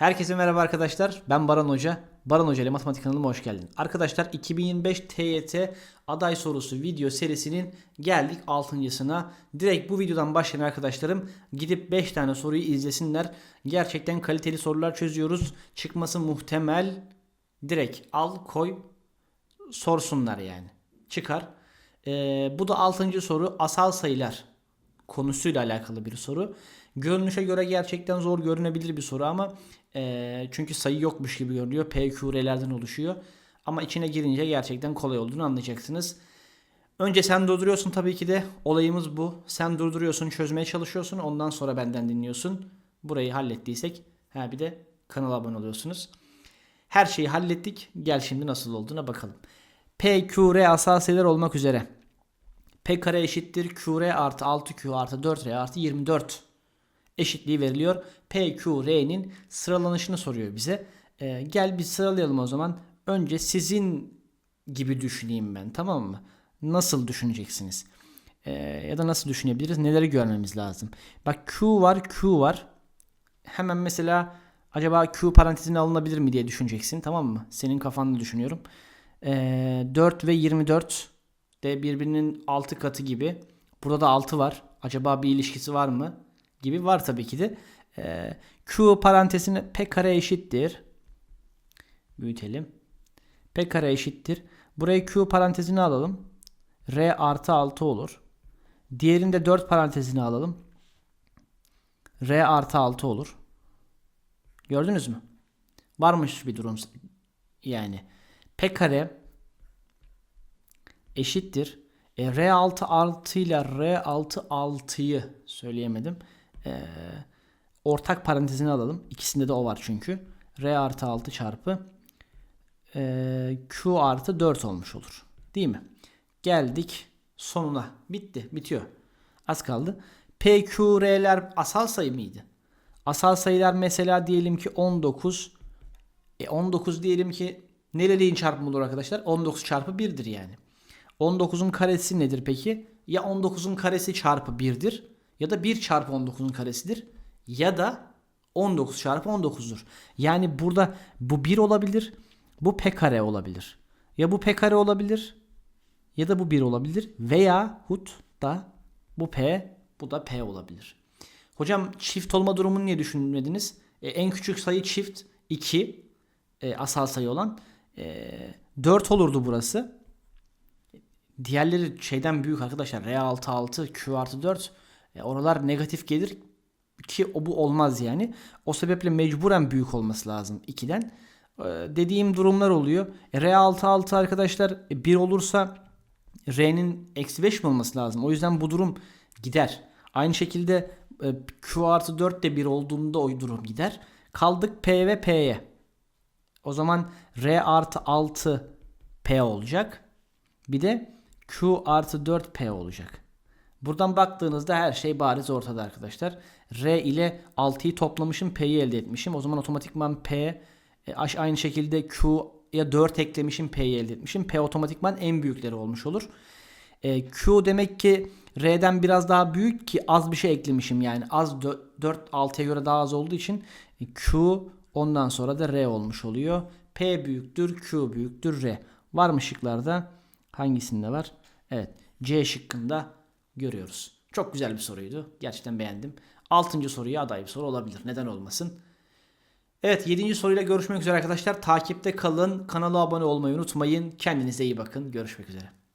Herkese merhaba arkadaşlar. Ben Baran Hoca. Baran Hoca ile Matematik kanalıma hoş geldin. Arkadaşlar 2025 TYT aday sorusu video serisinin geldik 6.sına. Direkt bu videodan başlayan arkadaşlarım gidip 5 tane soruyu izlesinler. Gerçekten kaliteli sorular çözüyoruz. Çıkması muhtemel. Direkt al koy sorsunlar yani. Çıkar. Ee, bu da 6. soru asal sayılar konusuyla alakalı bir soru. Görünüşe göre gerçekten zor görünebilir bir soru ama e, çünkü sayı yokmuş gibi görünüyor. PQR'lerden oluşuyor. Ama içine girince gerçekten kolay olduğunu anlayacaksınız. Önce sen durduruyorsun tabii ki de. Olayımız bu. Sen durduruyorsun, çözmeye çalışıyorsun. Ondan sonra benden dinliyorsun. Burayı hallettiysek ha bir de kanala abone oluyorsunuz. Her şeyi hallettik. Gel şimdi nasıl olduğuna bakalım. P, Q, R asal sayılar olmak üzere. P kare eşittir QR artı 6Q artı 4R artı 24 eşitliği veriliyor. P, Q, R'nin sıralanışını soruyor bize. Ee, gel bir sıralayalım o zaman. Önce sizin gibi düşüneyim ben tamam mı? Nasıl düşüneceksiniz? Ee, ya da nasıl düşünebiliriz? Neleri görmemiz lazım? Bak Q var, Q var. Hemen mesela acaba Q parantezine alınabilir mi diye düşüneceksin tamam mı? Senin kafanda düşünüyorum. Ee, 4 ve 24 de birbirinin 6 katı gibi. Burada da 6 var. Acaba bir ilişkisi var mı? Gibi var tabii ki de. Ee, Q parantezine P kare eşittir. Büyütelim. P kare eşittir. Burayı Q parantezine alalım. R artı 6 olur. Diğerinde 4 parantezine alalım. R artı 6 olur. Gördünüz mü? Varmış bir durum yani. P kare eşittir. E, R6 6 ile R6 6'yı söyleyemedim. E, ortak parantezini alalım. İkisinde de o var çünkü. R artı 6 çarpı e, Q artı 4 olmuş olur. Değil mi? Geldik sonuna. Bitti. Bitiyor. Az kaldı. P, Q, R'ler asal sayı mıydı? Asal sayılar mesela diyelim ki 19. E 19 diyelim ki nereliğin çarpımı olur arkadaşlar? 19 çarpı 1'dir yani. 19'un karesi nedir peki? Ya 19'un karesi çarpı 1'dir ya da 1 çarpı 19'un karesidir ya da 19 çarpı 19'dur. Yani burada bu 1 olabilir, bu p kare olabilir. Ya bu p kare olabilir ya da bu 1 olabilir veya hut da bu p, bu da p olabilir. Hocam çift olma durumunu niye düşünmediniz? E, en küçük sayı çift 2 e, asal sayı olan e, 4 olurdu burası. Diğerleri şeyden büyük arkadaşlar. R altı 6, Q artı 4. E, oralar negatif gelir ki o bu olmaz yani. O sebeple mecburen büyük olması lazım 2'den. E, dediğim durumlar oluyor. E, R altı 6 arkadaşlar e, 1 olursa R'nin eksi 5 mi olması lazım? O yüzden bu durum gider. Aynı şekilde e, Q artı 4 de 1 olduğunda o durum gider. Kaldık P ve P'ye. O zaman R artı 6 P olacak. Bir de Q artı 4P olacak. Buradan baktığınızda her şey bariz ortada arkadaşlar. R ile 6'yı toplamışım P'yi elde etmişim. O zaman otomatikman P e, aynı şekilde Q'ya 4 eklemişim P'yi elde etmişim. P otomatikman en büyükleri olmuş olur. E, Q demek ki R'den biraz daha büyük ki az bir şey eklemişim. Yani az 4 6'ya göre daha az olduğu için e, Q ondan sonra da R olmuş oluyor. P büyüktür Q büyüktür R. Var mı şıklarda? Hangisinde var? Evet. C şıkkında görüyoruz. Çok güzel bir soruydu. Gerçekten beğendim. Altıncı soruya aday bir soru olabilir. Neden olmasın? Evet 7. soruyla görüşmek üzere arkadaşlar. Takipte kalın. Kanala abone olmayı unutmayın. Kendinize iyi bakın. Görüşmek üzere.